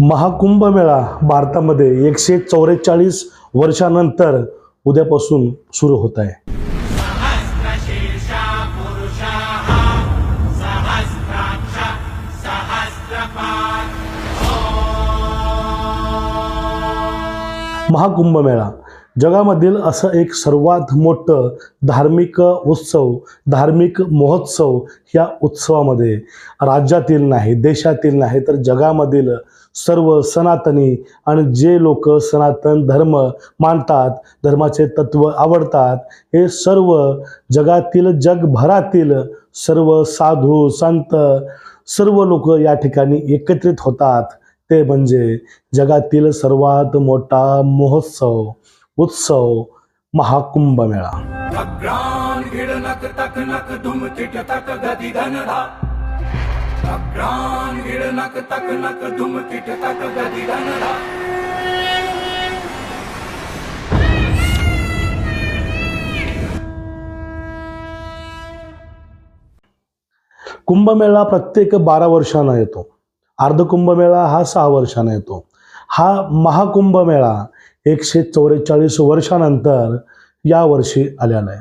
महाकुंभ मेळा भारतामध्ये एकशे चौवेचाळीस वर्षानंतर उद्यापासून सुरू होत आहे. महाकुंभ मेळा जगामधील असं एक सर्वात मोठं धार्मिक उत्सव धार्मिक महोत्सव या उत्सवामध्ये राज्यातील नाही देशातील नाही तर जगामधील सर्व सनातनी आणि जे लोक सनातन धर्म मानतात धर्माचे तत्व आवडतात हे सर्व जगातील जगभरातील सर्व साधू संत सर्व लोक या ठिकाणी एकत्रित होतात. ते म्हणजे जगातील सर्वात मोठा महोत्सव. उत्सव महाकुंभ मेळा. अग्रान गिडनक तक नक दुम तिट तक गदी धनधा. अग्रान गिडनक तक नक दुम तिट तक गदी धनधा. कुंभमेळा प्रत्येक बारा वर्षानं येतो. अर्धकुंभमेळा हा सहा वर्षानं येतो. हा महाकुंभ मेळा एकशे चौवेचाळीस वर्षानंतर यावर्षी आलेला आहे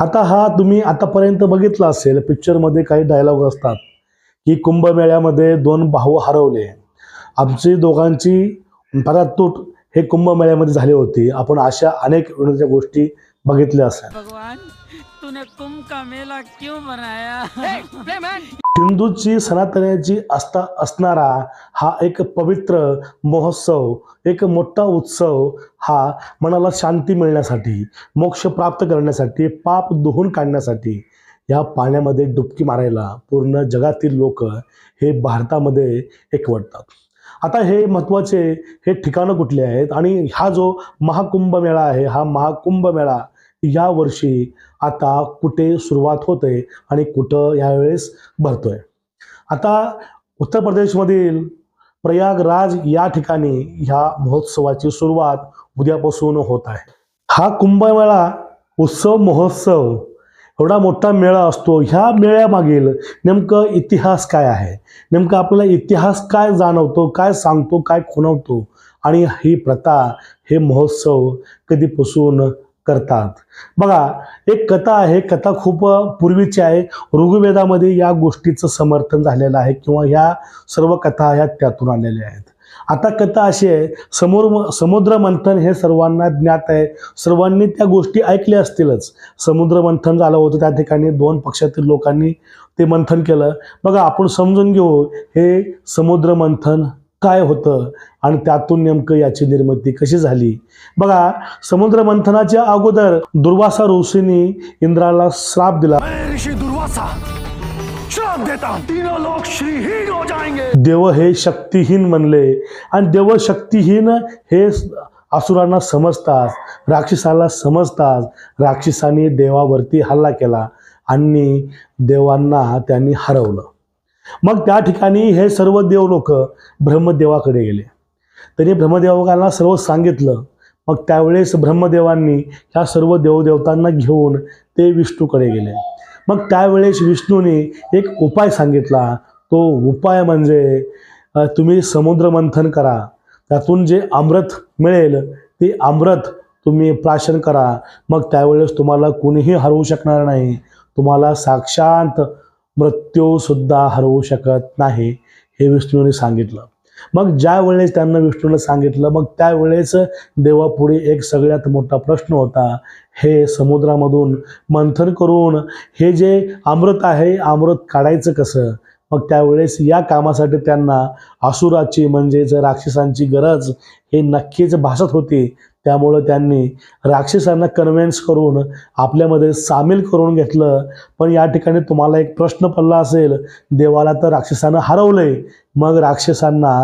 आता हा तुम्ही आतापर्यंत बघितला असेल पिक्चरमध्ये काही डायलॉग असतात की कुंभमेळ्यामध्ये दोन भाऊ हरवले. आमची दोघांची परातूट हे कुंभमेळ्यामध्ये झाली होती. आपण अशा अनेक गोष्टी बघितल्या असेल. भगवान तूने कुंभ का मेला क्यों बनाया? हिंदूची सनातन्याची असता असणारा हा एक पवित्र महोत्सव एक मोठा उत्सव हा मनाला शांती मिळण्यासाठी मोक्ष प्राप्त करण्यासाठी पाप धुवून काढण्यासाठी या पाण्यामध्ये डुबकी मारायला पूर्ण जगातील लोक हे भारतामध्ये एकवटतात. आता हे महत्त्वाचे हे ठिकाणं कुठले आहेत? आणि हा जो महाकुंभ मेळा आहे हा महाकुंभ मेळा या वर्षी आता कुठे सुरुवात होते आणि कुठं यावेळेस भरतोय. आता उत्तर प्रदेशमधील प्रयागराज या ठिकाणी ह्या महोत्सवाची सुरुवात उद्यापासून होत आहे. हा कुंभमेळा उत्सव महोत्सव एवढा मोठा मेळा असतो. ह्या मेळ्यामागील नेमकं इतिहास काय आहे? नेमकं आपल्याला इतिहास काय जाणवतो काय सांगतो काय खुणवतो? आणि ही प्रथा हे महोत्सव कधीपासून करतात. बघा एक कथा आहे कथा खूप पूर्वीची आहे. ऋग्वेदामध्ये या गोष्टीचं समर्थन झालेलं आहे किंवा ह्या सर्व कथा ह्या त्यातून आलेल्या आहेत. आता कथा अशी आहे समोर समुद्र मंथन हे सर्वांना ज्ञात आहे. सर्वांनी त्या गोष्टी ऐकल्या असतीलच. समुद्र मंथन झालं होतं त्या ठिकाणी दोन पक्षातील लोकांनी ते मंथन केलं. बघा आपण समजून घेऊ हे समुद्र मंथन काय होतं आणि त्यातून नेमकं याची निर्मिती कशी झाली? बघा समुद्र मंथनाच्या अगोदर दुर्वासा ऋषींनी इंद्राला श्राप दिला. दुर्वासा श्राप देता हूं। तीनों लोग श्रीहीन हो जाएंगे। देव हे शक्तिहीन म्हणले आणि देव शक्तिहीन हे असुरांना समजतात राक्षसाला समजतात. राक्षसांनी देवावरती हल्ला केला आणि देवांना त्यांनी हरवलं. मग त्या ठिकाणी हे सर्व देव लोक ब्रह्मदेवाकडे गेले. त्यांनी ब्रह्मदेवकांना सर्व सांगितलं. मग त्यावेळेस ब्रह्मदेवांनी ह्या सर्व देवदेवतांना घेऊन ते विष्णूकडे गेले. मग त्यावेळेस विष्णूने एक उपाय सांगितला. तो उपाय म्हणजे तुम्ही समुद्र मंथन करा. त्यातून जे अमृत मिळेल ते अमृत तुम्ही प्राशन करा. मग त्यावेळेस तुम्हाला कुणीही हरवू शकणार नाही. तुम्हाला साक्षात मृत्यूसुद्धा हरवू शकत नाही हे विष्णूने सांगितलं. मग ज्या वेळेस त्यांना विष्णूने सांगितलं मग त्यावेळेस देवापुढे एक सगळ्यात मोठा प्रश्न होता. हे समुद्रामधून मंथन करून हे जे अमृत आहे अमृत काढायचं कसं? मग त्यावेळेस या कामासाठी त्यांना असुराची म्हणजेच राक्षसांची गरज हे नक्कीच भासत होती त्यामुळं त्यांनी राक्षसांना कन्व्हिन्स करून आपल्यामध्ये सामील करून घेतलं. पण या ठिकाणी तुम्हाला एक प्रश्न पडला असेल देवाला तर राक्षसानं हरवलंय. मग राक्षसांना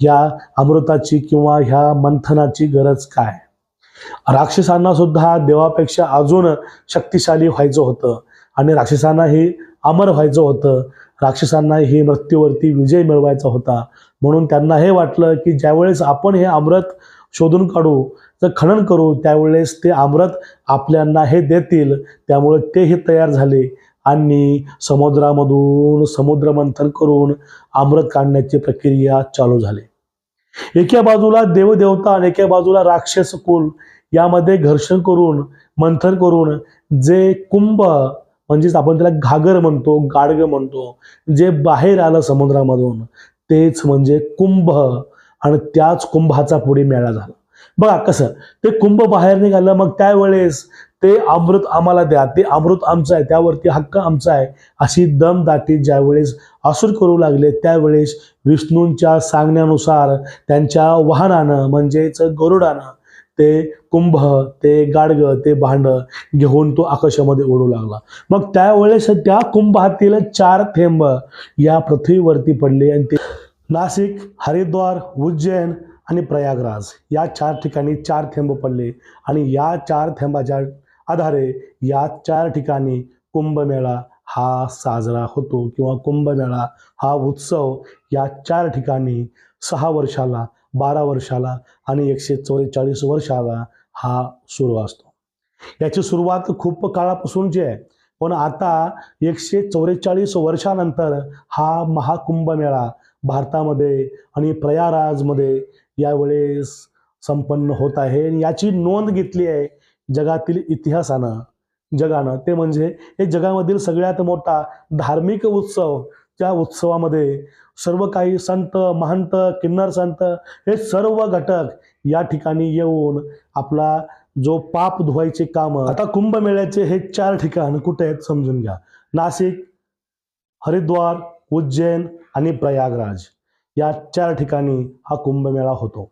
ह्या अमृताची किंवा ह्या मंथनाची गरज काय? राक्षसांना सुद्धा देवापेक्षा अजून शक्तिशाली व्हायचं होतं. आणि राक्षसांना ही अमर व्हायचं होतं. राक्षसांना हे मृत्यूवरती विजय मिळवायचा होता. म्हणून त्यांना हे वाटलं की ज्यावेळेस आपण हे अमृत शोधून काढू तर खनन करू त्यावेळेस ते अमृत आपल्यांना हे देतील. त्यामुळे तेही तयार झाले आणि समुद्रामधून समुद्र मंथन करून अमृत काढण्याची प्रक्रिया चालू झाली. एका बाजूला देवदेवता आणि एका बाजूला राक्षस कुल यामध्ये घर्षण करून मंथन करून जे कुंभ म्हणजेच आपण त्याला घागर म्हणतो गाडगं म्हणतो. जे बाहेर आलं समुद्रामधून तेच म्हणजे कुंभ. आणि त्याच कुंभाचा पुढे मेळा झाला. बघा कसं ते कुंभ बाहेर निघालं मग त्यावेळेस ते अमृत आम्हाला द्या. ते अमृत आमचं आहे त्यावरती हक्क आमचा आहे अशी दमदाटी ज्यावेळेस असुर करू लागले त्यावेळेस विष्णूंच्या सांगण्यानुसार त्यांच्या वाहनानं म्हणजेच गरुडानं ते कुंभ ते गाडगं ते भांड घेऊन तो आकाशामध्ये उडू लागला. मग त्यावेळेस त्या कुंभातील चार थेंब या पृथ्वीवरती पडले आणि ते नाशिक हरिद्वार उज्जैन आणि प्रयागराज या चार ठिकाणी चार थेंब पडले. आणि या चार थेंबाच्या आधारे या चार ठिकाणी कुंभमेळा हा साजरा होतो किंवा कुंभमेळा हा उत्सव या चार ठिकाणी सहा वर्षाला बारा वर्षाला आणि एकशे चौवेचाळीस वर्षाला हा सुरू असतो. याची सुरुवात खूप काळापासूनची आहे पण आता एकशे चौवेचाळीस वर्षानंतर हा महाकुंभमेळा भारतामध्ये आणि प्रयागराजमध्ये यावेळेस संपन्न होत आहे. आणि याची नोंद घेतली आहे जगातील इतिहासानं जगानं. ते म्हणजे हे जगामधील सगळ्यात मोठा धार्मिक उत्सव त्या उत्सवामध्ये सर्व काही संत महंत किन्नर संत हे सर्व घटक या ठिकाणी येऊन आपला जो पाप धुवायचे काम आता कुंभमेळ्याचे हे चार ठिकाण कुठे आहेत समजून घ्या. नाशिक हरिद्वार उज्जैन आणि प्रयागराज या चार ठिकाणी हा कुंभमेळा होतो.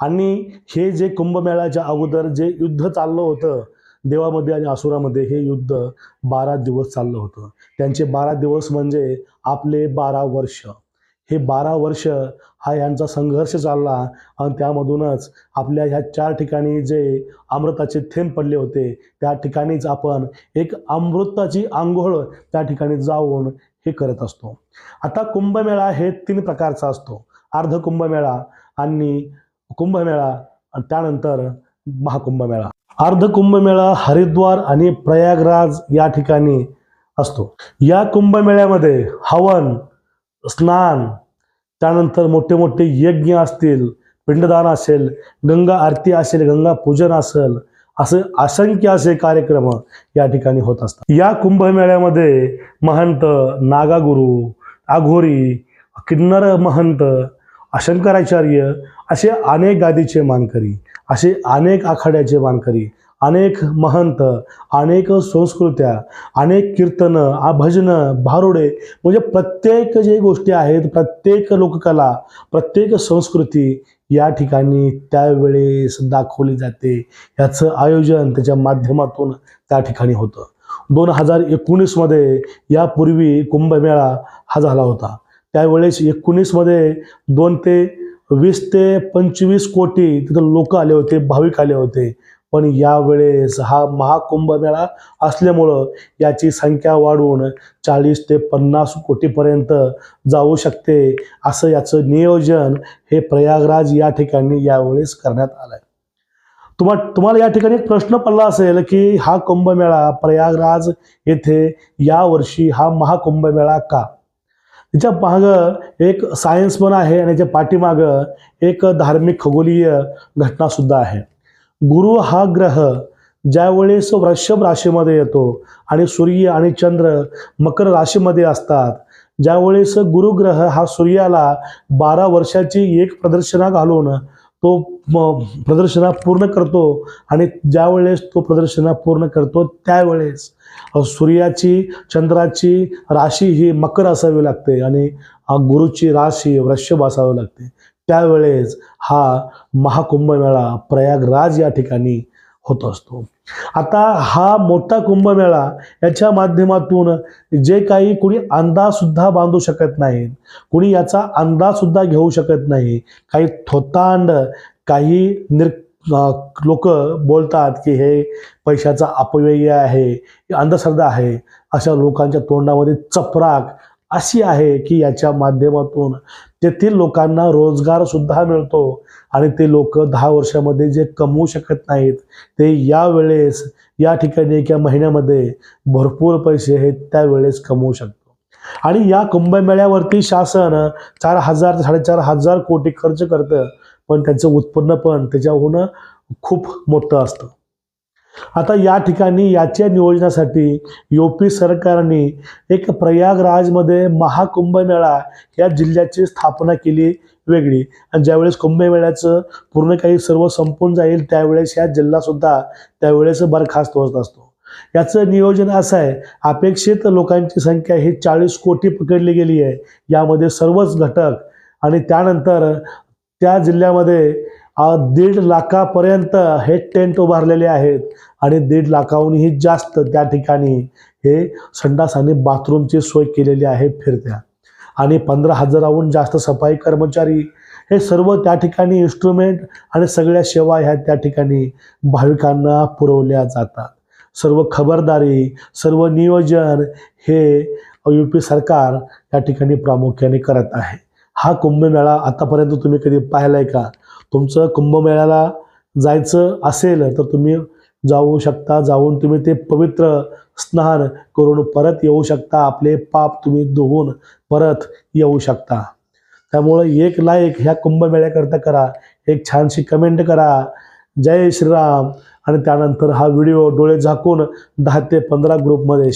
आणि हे जे कुंभमेळ्याच्या अगोदर जे युद्ध चाललं होतं देवामध्ये आणि असुरामध्ये हे युद्ध बारा दिवस चाललं होतं. त्यांचे बारा दिवस म्हणजे आपले बारा वर्ष. हे बारा वर्ष हा यांचा संघर्ष चालला आणि त्यामधूनच आपल्या ह्या चार ठिकाणी जे अमृताचे थेंब पडले होते त्या ठिकाणीच आपण एक अमृताची आंघोळ त्या ठिकाणी जाऊन हे करत असतो. आता कुंभमेळा हे तीन प्रकारचा असतो. अर्ध कुंभमेळा आणि कुंभमेळा त्यानंतर महाकुंभमेळा. अर्ध कुंभमेळा हरिद्वार आणि प्रयागराज या ठिकाणी असतो. या कुंभमेळ्यामध्ये हवन स्नान त्यानंतर मोठे मोठे यज्ञ असतील पिंडदान असेल गंगा आरती असेल गंगा पूजन असेल असे असंख्य असे कार्यक्रम या ठिकाणी होत असतात. या कुंभमेळ्यामध्ये महंत नागागुरु आघोरी किन्नर महंत अशंकराचार्य असे अनेक गादीचे मानकरी असे अनेक आखाड्याचे मानकरी अनेक महंत अनेक संस्कृत्या अनेक कीर्तनं आ भजनं भारुडे म्हणजे प्रत्येक जे गोष्टी आहेत प्रत्येक लोककला प्रत्येक संस्कृती या ठिकाणी त्यावेळेस दाखवली जाते. याचं आयोजन त्याच्या माध्यमातून त्या ठिकाणी होतं. दोन हजार एकोणीसमध्ये यापूर्वी कुंभमेळा हा झाला होता. त्यावेळेस एकोणीसमध्ये दोन ते वीस ते पंचवीस कोटी तिथं लोक आले होते भाविक आले होते. पण यावेळेस हा महाकुंभमेळा असल्यामुळं याची संख्या वाढून चाळीस ते पन्नास कोटीपर्यंत जाऊ शकते असं याचं नियोजन हे प्रयागराज या ठिकाणी यावेळेस करण्यात आलं आहे तुम्हा तुम्हाला या ठिकाणी एक प्रश्न पडला असेल की हा कुंभमेळा प्रयागराज येथे यावर्षी हा महाकुंभमेळा का? याच्या मागं एक सायन्स पण आहे आणि याच्या पाठीमागं एक धार्मिक खगोलीय घटनासुद्धा आहे. गुरु हा ग्रह ज्यावेळेस वृषभ राशीमध्ये येतो आणि सूर्य आणि चंद्र मकर राशीमध्ये असतात ज्यावेळेस गुरुग्रह हा सूर्याला बारा वर्षाची एक प्रदर्शना घालून तो म- प्रदर्शना पूर्ण करतो आणि ज्यावेळेस तो प्रदर्शना पूर्ण करतो त्यावेळेस सूर्याची चंद्राची राशी ही मकर असावी लागते आणि गुरुची राशी वृषभ असावी लागते. त्यावेळेस हा महाकुंभमेळा प्रयागराज या ठिकाणी होत असतो. आता हा मोठा कुंभमेळा याच्या माध्यमातून जे काही कुणी अंदाजसुद्धा बांधू शकत नाहीत कुणी याचा अंदाजसुद्धा घेऊ शकत नाही काही थोतांड काही निर लोक बोलतात की हे पैशाचा अपव्यय आहे अंधश्रद्धा आहे अशा लोकांच्या तोंडामध्ये चपराक अशी आहे की याच्या माध्यमातून तेथील लोकांना रोजगार सुद्धा मिळतो आणि ते लोक दहा वर्षामध्ये जे कमवू शकत नाहीत ते यावेळेस या ठिकाणी एका महिन्यामध्ये भरपूर पैसे हे त्यावेळेस कमवू शकतो. आणि या कुंभमेळ्यावरती शासन चार हजार साडेचार हजार कोटी खर्च करतं. पण त्यांचं उत्पन्न पण त्याच्याहून खूप मोठं असतं. आता या ठिकाणी याच्या नियोजनासाठी यूपी सरकारने एक प्रयागराजमध्ये महाकुंभमेळा या जिल्ह्याची स्थापना केली वेगळी. आणि ज्यावेळेस कुंभमेळ्याचं पूर्ण काही सर्व संपून जाईल त्यावेळेस ह्या जिल्हासुद्धा त्यावेळेस बरखास्त होत असतो. याचं नियोजन असं आहे अपेक्षित लोकांची संख्या ही चाळीस कोटी पकडली गेली आहे. यामध्ये सर्वच घटक आणि त्यानंतर त्या जिल्ह्यामध्ये दीड लाखापर्यंत हे टेंट उभारलेले आहेत. आणि दीड लाखाहूनही जास्त त्या ठिकाणी हे संडास आणि बाथरूमची सोय केलेली आहे फिरत्या. आणि पंधरा हजाराहून जास्त सफाई कर्मचारी हे सर्व त्या ठिकाणी इन्स्ट्रुमेंट आणि सगळ्या सेवा ह्या त्या ठिकाणी भाविकांना पुरवल्या जातात. सर्व खबरदारी सर्व नियोजन हे यू पी सरकार या ठिकाणी प्रामुख्याने करत आहे. हा कुंभमेळा आतापर्यंत तुम्ही कधी पाहिलाय आहे का? तुमचं कुंभमेळ्याला जायचं असेल तर तुम्ही जाऊ शकता. जाऊन तुम्ही ते पवित्र स्नान करून परत येऊ शकता. आपले पाप तुम्ही धुवून परत येऊ शकता. त्यामुळं एक लाईक ह्या कुंभमेळ्याकरता करा. एक छानशी कमेंट करा. जय श्रीराम. आणि त्यानंतर हा व्हिडिओ डोळे झाकून दहा ते पंधरा ग्रुपमध्ये